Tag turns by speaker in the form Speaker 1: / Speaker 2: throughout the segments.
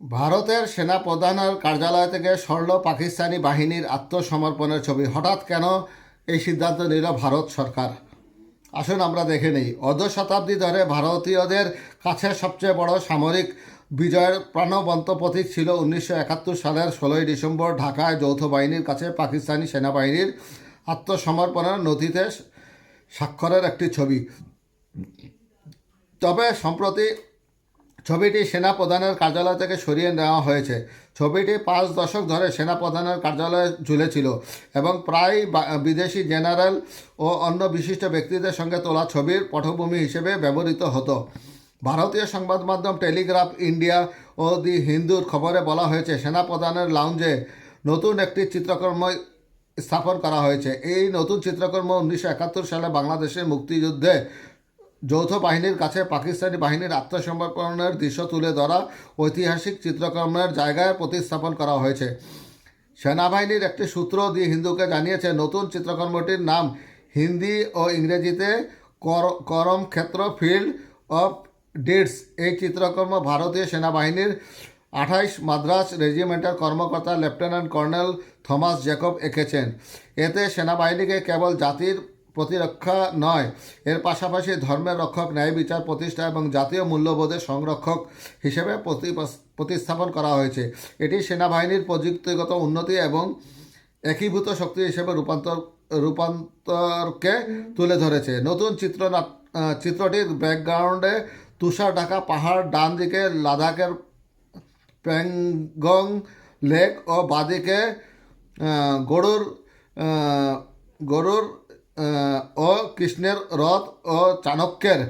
Speaker 1: ভারতের সেনা প্রধানের কার্যালয় থেকে সরল পাকিস্তানি বাহিনীর আত্মসমর্পণের ছবি। হঠাৎ কেন এই সিদ্ধান্ত নিল ভারত সরকার? আসুন আমরা দেখে নিই। অর্ধ শতাব্দী ধরে ভারতীয়দের কাছে সবচেয়ে বড় সামরিক বিজয়ের প্রাণবন্ত প্রতীক ছিল উনিশশো একাত্তর সালের ষোলোই ডিসেম্বর ঢাকায় যৌথ বাহিনীর কাছে পাকিস্তানি সেনাবাহিনীর আত্মসমর্পণের নথিতে স্বাক্ষরের একটি ছবি। তবে সম্প্রতি ছবিটি সেনা প্রধানের কার্যালয় থেকে সরিয়ে নেওয়া হয়েছে। ছবিটি পাঁচ দশক ধরে সেনা প্রধানের কার্যালয়ে ঝুলেছিল এবং প্রায় বিদেশি জেনারেল ও অন্য বিশিষ্ট ব্যক্তিদের সঙ্গে তোলা ছবির পটভূমি হিসেবে ব্যবহৃত হতো। ভারতীয় সংবাদ মাধ্যম টেলিগ্রাফ ইন্ডিয়া ও দি হিন্দুর খবরে বলা হয়েছে সেনা প্রধানের লাউঞ্জে নতুন একটি চিত্রকর্ম স্থাপন করা হয়েছে। এই নতুন চিত্রকর্ম উনিশশো একাত্তর সালে বাংলাদেশের মুক্তিযুদ্ধে যৌথ বাহিনীর কাছে পাকিস্তানি বাহিনীর আত্মসমর্পণের দৃশ্য তুলে ধরা ঐতিহাসিক চিত্রকর্মের জায়গায় প্রতিস্থাপন করা হয়েছে। সেনাবাহিনীর একটি সূত্র দি হিন্দুকে জানিয়েছে, নতুন চিত্রকর্মটির নাম হিন্দি ও ইংরেজিতে কর- করম ক্ষেত্র ফিল্ড অফ ডিডস। এই চিত্রকর্ম ভারতীয় সেনাবাহিনীর আঠাইশ মাদ্রাস রেজিমেন্টের কর্মকর্তা লেফটেন্যান্ট কর্নেল থমাস জ্যাকব এঁকেছেন। এতে সেনাবাহিনীকে কেবল জাতির প্রতিরক্ষা নয়। এর পাশাপাশি ধর্মের রক্ষক, ন্যায় বিচার প্রতিষ্ঠা এবং জাতীয় মূল্যবোধের সংরক্ষক হিসেবে প্রতিস্থাপন করা হয়েছে। এটি সেনাবাহিনীর প্রযুক্তিগত উন্নতি এবং একীভূত শক্তি হিসেবে রূপান্তর, রূপান্তরকে তুলে ধরেছে। নতুন চিত্র চিত্রটির ব্যাকগ্রাউন্ডে তুষার ঢাকা পাহাড় ডান দিকে, লাদাখের প্যাংগং লেক ও বাদিকে গরুর গরুর ও কৃষ্ণের রথ ও চাণক্যের।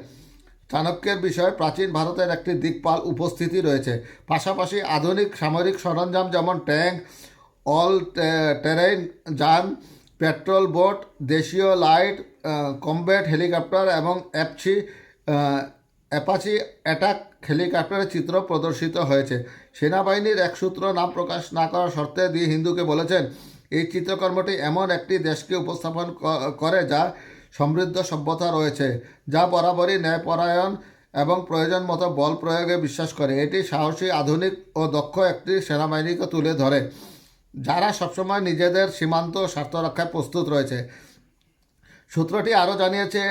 Speaker 1: চাণক্যের বিষয়ে প্রাচীন ভারতের একটি দিকপাল উপস্থিতি রয়েছে। পাশাপাশি আধুনিক সামরিক সরঞ্জাম যেমন ট্যাঙ্ক অল টেরেন, যান, পেট্রোল বোট, দেশীয় লাইট কমব্যাট হেলিকপ্টার এবং অ্যাপসি অ্যাপাচি অ্যাটাক হেলিকপ্টারের চিত্র প্রদর্শিত হয়েছে। সেনাবাহিনীর এক সূত্র নাম প্রকাশ না করার শর্তে দিয়ে হিন্দুকে বলেছেন এই চিত্রকর্মটি এমন একটি দেশকে উপস্থাপন করে যা সমৃদ্ধ সভ্যতা রয়েছে, যা বরাবরই ন্যায়পরায়ণ এবং প্রয়োজন মতো বল প্রয়োগে বিশ্বাস করে। এটি সাহসী, আধুনিক ও দক্ষ একটি সেনাবাহিনীকে তুলে ধরে, যারা সবসময় নিজেদের সীমান্ত স্বার্থ রক্ষায় প্রস্তুত রয়েছে। সূত্রটি আরও জানিয়েছে,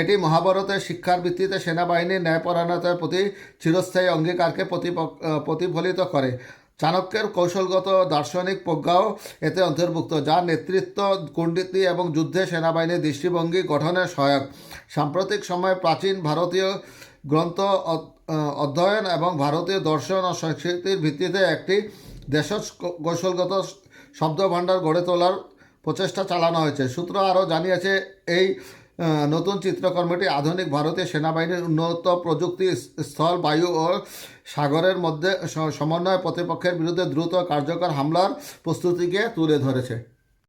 Speaker 1: এটি মহাভারতের শিক্ষার ভিত্তিতে সেনাবাহিনীর ন্যায়পরায়ণতার প্রতি চিরস্থায়ী অঙ্গীকারকে প্রতিফলিত করে। চাণক্যের কৌশলগত দার্শনিক প্রজ্ঞাও এতে অন্তর্ভুক্ত যা নেতৃত্ব কূটনীতি এবং যুদ্ধে সেনাবাহিনীর দৃষ্টিভঙ্গি গঠনে সহায়ক। সাম্প্রতিক সময়ে প্রাচীন ভারতীয় গ্রন্থ অধ্যয়ন এবং ভারতীয় দর্শন ও সংস্কৃতির ভিত্তিতে একটি দেশজ কৌশলগত শব্দভাণ্ডার গড়ে তোলার প্রচেষ্টা চালানো হয়েছে। সূত্র আরও জানিয়েছে, এই নতুন চিত্রকর্মটি আধুনিক ভারতীয় সেনাবাহিনীর উন্নত প্রযুক্তি স্থল, বায়ু ও সাগরের মধ্যে সমন্বয় প্রতিপক্ষের বিরুদ্ধে দ্রুত কার্যকর হামলার প্রস্তুতিকে তুলে ধরেছে।